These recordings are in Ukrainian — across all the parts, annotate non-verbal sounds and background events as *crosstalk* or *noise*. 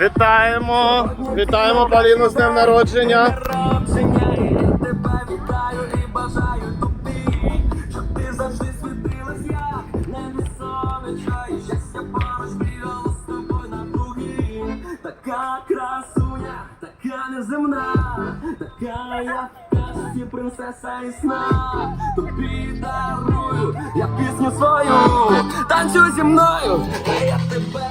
Вітаємо! Вітаємо Поліну з днем народження! народження, і я тебе вітаю і бажаю тобі, щоб ти завжди світилась, як небі сонечко, і щастя поруч з тобою на круги. Така красуня, така неземна, така як в казці принцеса і сна. Тобі дарую, я пісню свою, танцюй зі мною, а я тебе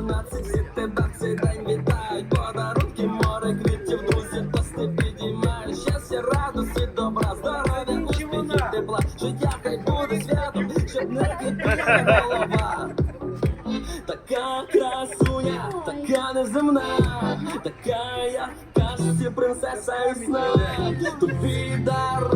12 всі тебе цей день вітають. Подарунки, море квітів, друзі, тости підіймають. Щастя, радості, добра, здоров'я, успіхів, тепла. Життя хай буде святом, щоб не кипіла голова. Така красуня, така неземна, така як в казці принцеса і сна. Тобі дарую,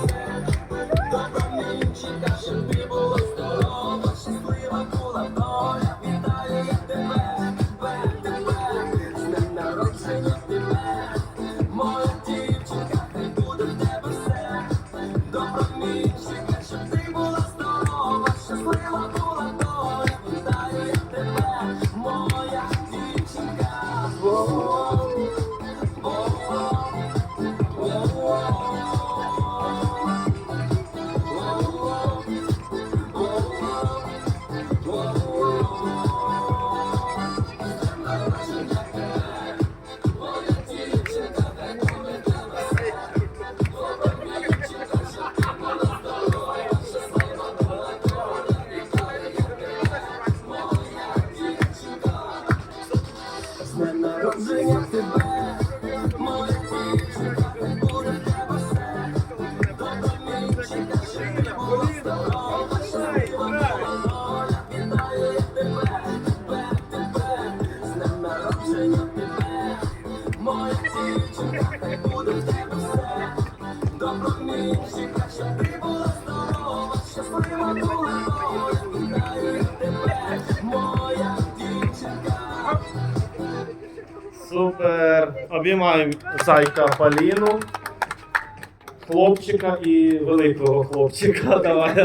народження тебе, моя дівчинка, в тебе все. Добромінчика, щоб ти була здорова, щаслива Супер! Обіймаємо зайка Поліну, хлопчика і великого хлопчика. *laughs* Давай.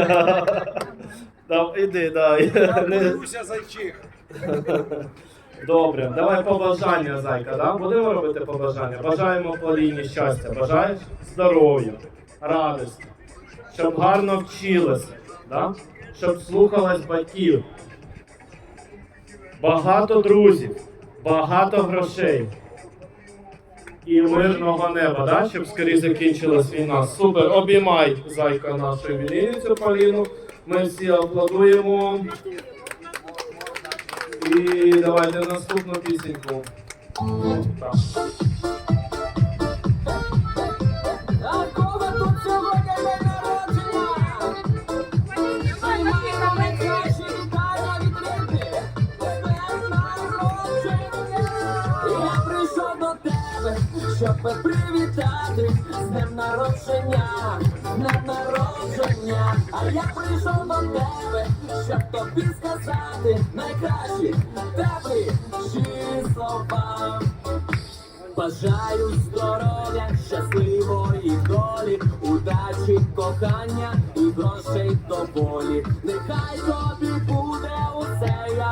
Давай, іди, дай. Не- Руся зайчих. Добре, давай побажання, зайка. Да? Будемо робити побажання. Бажаємо Поліні щастя, бажаєш здоров'я, радості, щоб гарно вчилася, да? щоб слухалась батьків. Багато друзів, багато грошей. І мирного неба, да? щоб скоріше закінчилась війна. Супер, обіймай зайка нашу вінницю Поліну. Ми всі аплодуємо. І давайте наступну пісеньку. Так. Щоб привітати з днем народження, з днем народження. А я прийшов до тебе, щоб тобі сказати найкращі теплі слова. Бажаю здоров'я, щасливої долі, удачі, кохання і грошей доволі. Нехай тобі буде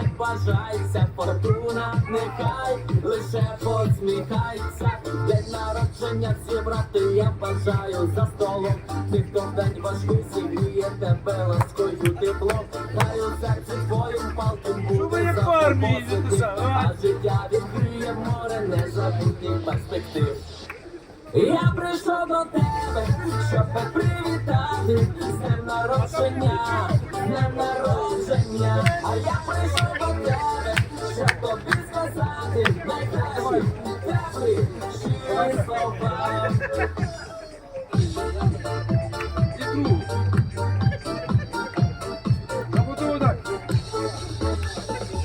як бажається фортуна, нехай лише посміхається. День народження зібрати я бажаю за столом. Ніхто в день важкий зігріє тебе ласкою теплом. Хай у серці твоїм палким буде а? А життя відкриє море незабутніх перспектив. Я прийшов до тебе, щоб привітати з днем народження, днем народження. А я прийшов до тебе, щоб тобі сказати найкращі теплі щирі слова.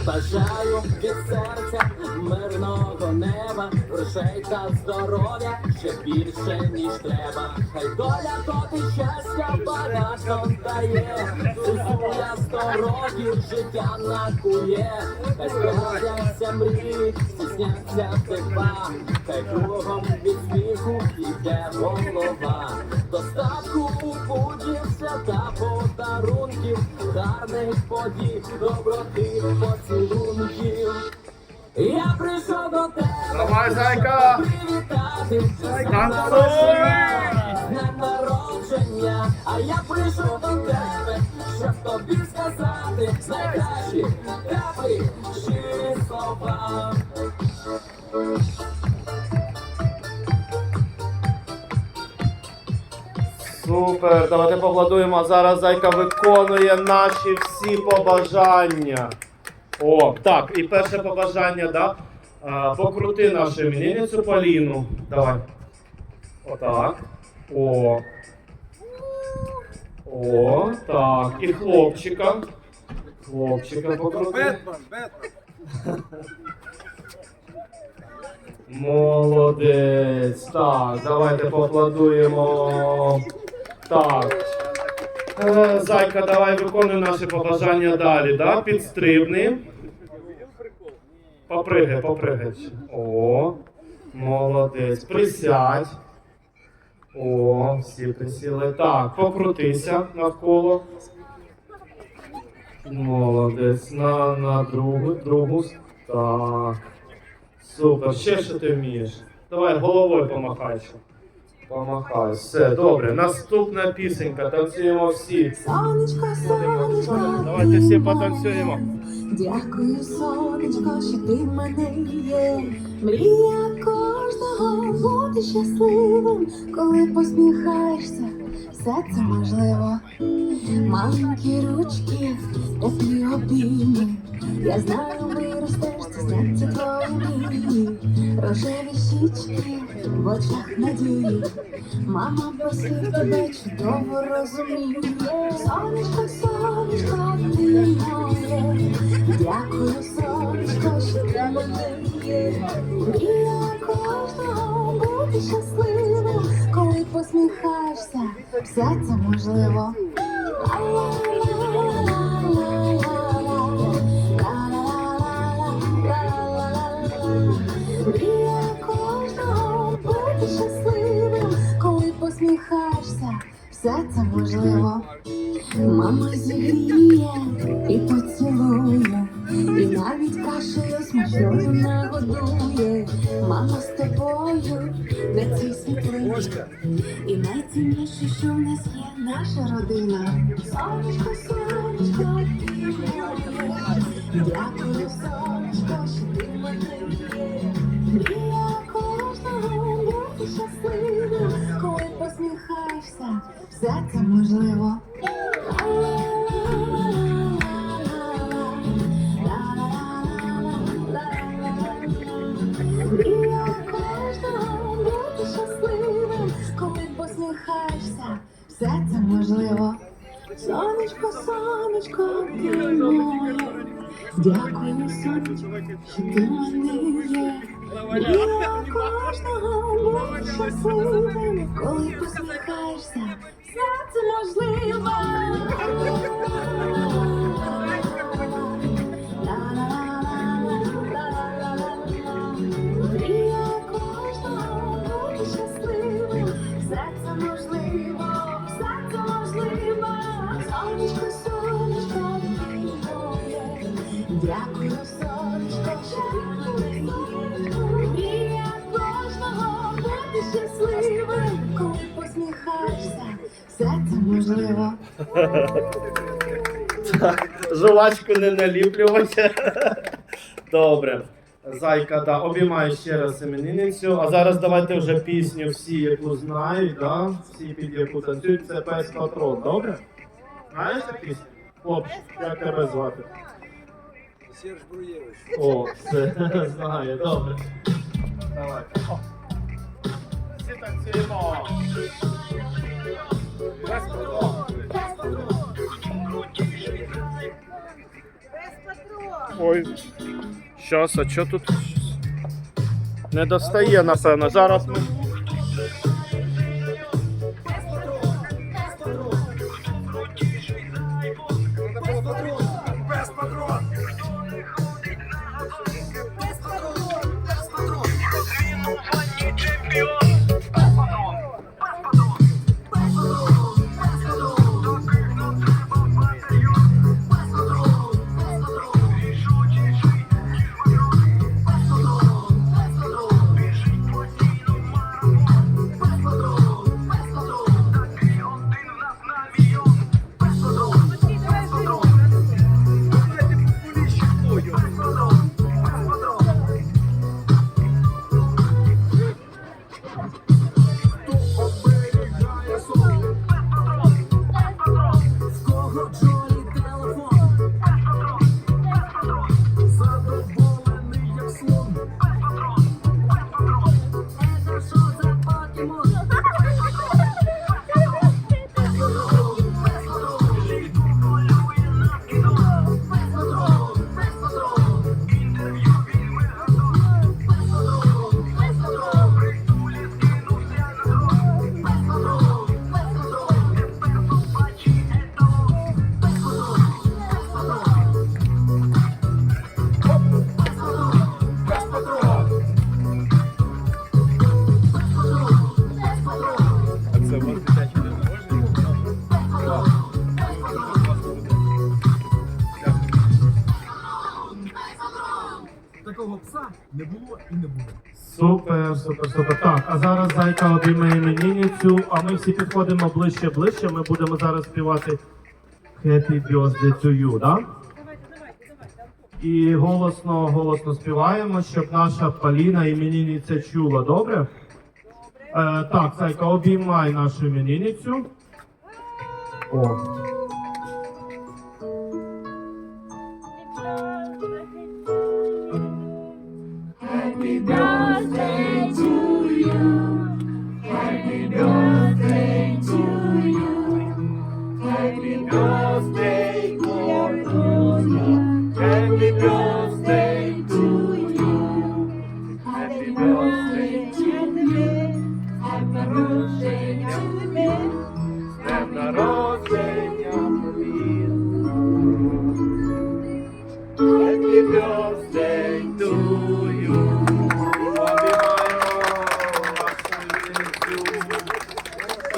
Бажаю від серця мирного неба, грошей та здоров'я ще більше, ніж треба. Хай доля тобі щастя багато дає, Зусуля сто років життя накує, хай справляться мрії, стісняться тепла, хай кругом від сміху йде голова. Достатку у буді свята подарунків, гарних подій, доброти поцілунків. Я прийшов до тебе. Давай, зайка! Танцуй! народження, а я прийшов до тебе, щоб тобі сказати найкращі теплі щирі. Супер, давайте поаплодуємо. Зараз зайка виконує наші всі побажання. О, так, і перше побажання, да? Покрути нашу іменинницю Поліну. Давай. Отак. О. О, так. І хлопчика. Хлопчика покрути. Молодець. Так, давайте поаплодуємо. Так. Е, Зайка, давай виконуй наші побажання далі. Да? Підстрибни. Попригай, попригай. О, молодець. Присядь. О, всі присіли. Так, покрутися навколо. Молодець. На, на другу, другу. Так. Супер, ще що ти вмієш? Давай головою помахай. Помахай. Все, добре. Наступна пісенька. Танцюємо всі. Сонечко, сонечко, Давайте всі потанцюємо. Дякую, сонечко, що ти в мене є. Мрія кожного бути щасливим, коли посміхаєшся, все це можливо. Маленькі ручки, теплі обійми. Я знаю, виростеш, це сняться твої. Рожеві щічки в очах надії. Мама просив тебе чудово розуміє. Сонечко, сонечко, ти моє. Дякую, сонечко, що ти є. Мрія кожного бути щасливим, коли посміхаєшся, все це можливо. Мрія кожного бути щасливим, коли посміхаєшся, все це можливо. Мама зігріє і поцілує, і навіть кашею смачною нагодує. Мама з тобою, де цей світлий. І найцінніше, що в нас є наша родина. Сонечко, сонечко, ти моє. Дякую, сонечко, що ти мене. Мрія кожного бути щасливим, коли посміхаєшся, все це можливо. Сонечко, ти моє. Дякую, сонечко, ти мене є. Мрія кожного бути щасливим, коли посміхаєшся, все це можливо. Дякую, сонечко. Мрія кожного бути щасливим, коли посміхаєшся, все це можливо. Жувачку не наліплювати. Добре. Зайка, да, обіймаю ще раз іменинницю. А зараз давайте вже пісню всі, яку знають, да? всі під яку танцюють, це пес патрон, добре? Знаєш пісню? Хлопчик, як тебе звати? Серж Бруєвич. О, все, *laughs* знаю, добре. Давай. О. танцюємо. Без. Ой. Щас, а що тут? Не достає, напевно. Зараз ми. Зайка обіймає іменинницю, а ми всі підходимо ближче, ближче. Ми будемо зараз співати Happy Birthday to you, да? І голосно, голосно співаємо, щоб наша Поліна іменінниця чула, добре? Е, так, зайка, обіймай нашу іменінницю. О.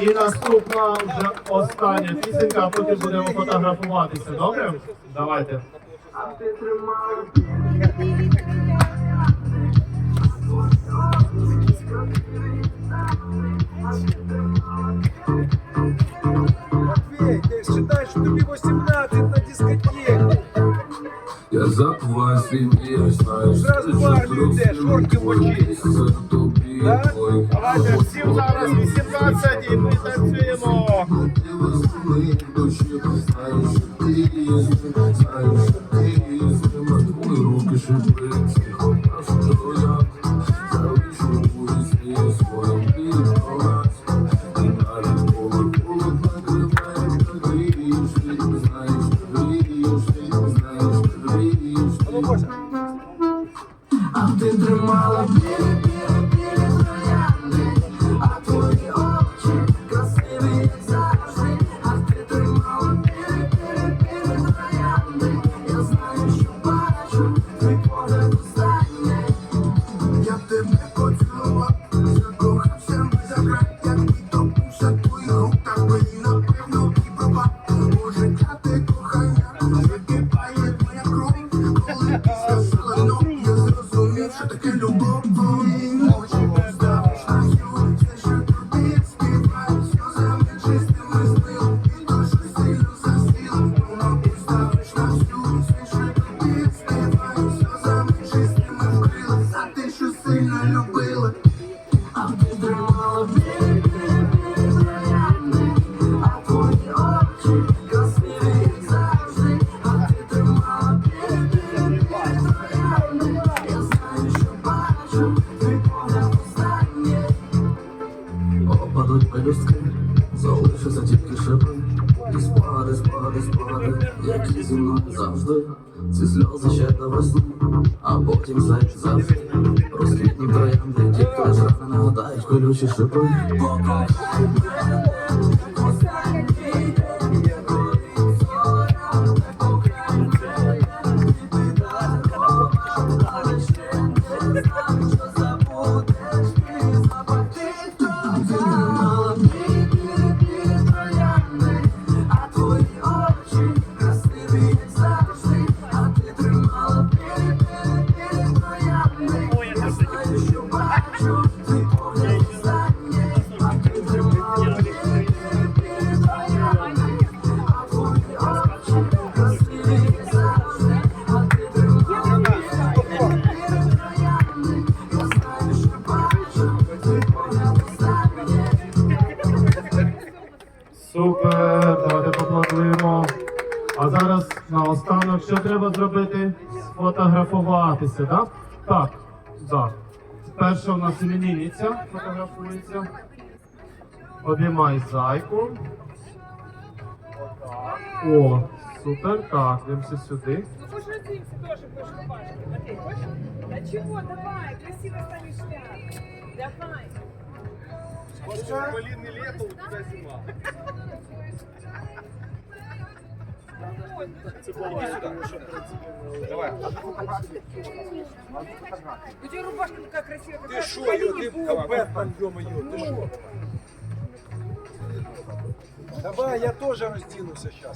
І наступна вже остання пісенька, а потім будемо фотографуватися, добре? Давайте. Матвей, ти считай, що тобі 18 на дискотеку. Я забуваю свій мір, знаю, що Раз в армію йдеш, шорти в очі. Да? Давайте всім зараз 18 і ми з Руки знаю, що любила. А ти тримала білі, білі, білі троянди, а твої очі красиві, як завжди. А ти тримала білі, білі, білі троянди. Я знаю, що бачу, твій погляд останній. що це тільки шипи І спогади, спогади, спогади, які зі мною завжди Ці сльози ще до весни, а потім все завжди Нагадають колючі шипи А Сфотографуватися, так? Так, так. Перша у нас іменинниця фотографується. Обіймай зайку. О, супер. Так, дивимося сюди. Ну, хочешь родимся тоже, хочешь рубашку? Матвей, хочешь? Да чего, давай, красиво станешь свят. Давай. Малины лето, у тебя зима. Давай. У тебя рубашка такая красивая, как Ты шо, ё, ты Бэтмен, ё-моё, ты шо? Давай, я тоже разденусь сейчас.